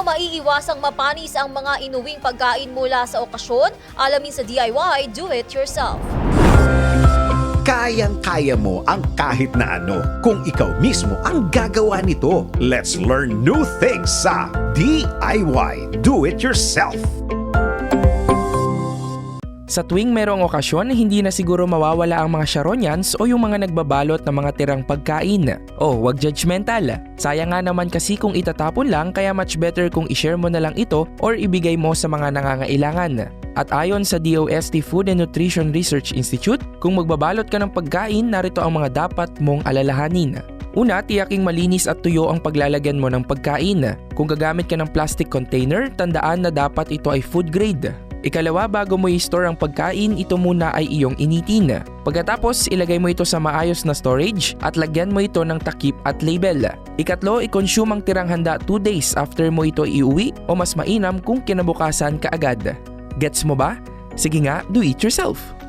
Paano maiiwasang mapanis ang mga inuwing pagkain mula sa okasyon? Alamin sa DIY Do It Yourself. Kayang-kaya mo ang kahit na ano kung ikaw mismo ang gagawa nito. Let's learn new things sa DIY Do It Yourself. Sa tuwing merong okasyon, hindi na siguro mawawala ang mga Sharonians o yung mga nagbabalot ng mga tirang pagkain. Oh, wag judgmental. Sayang nga naman kasi kung itatapon lang kaya much better kung i-share mo na lang ito or ibigay mo sa mga nangangailangan. At ayon sa DOST Food and Nutrition Research Institute, kung magbabalot ka ng pagkain, narito ang mga dapat mong alalahanin. Una, tiyaking malinis at tuyo ang paglalagyan mo ng pagkain. Kung gagamit ka ng plastic container, tandaan na dapat ito ay food grade. Ikalawa, bago mo i-store ang pagkain, ito muna ay iyong initin. Pagkatapos, ilagay mo ito sa maayos na storage at lagyan mo ito ng takip at label. Ikatlo, i-consume ang tirang handa 2 days after mo ito iuwi o mas mainam kung kinabukasan kaagad. Gets mo ba? Sige nga, do it yourself!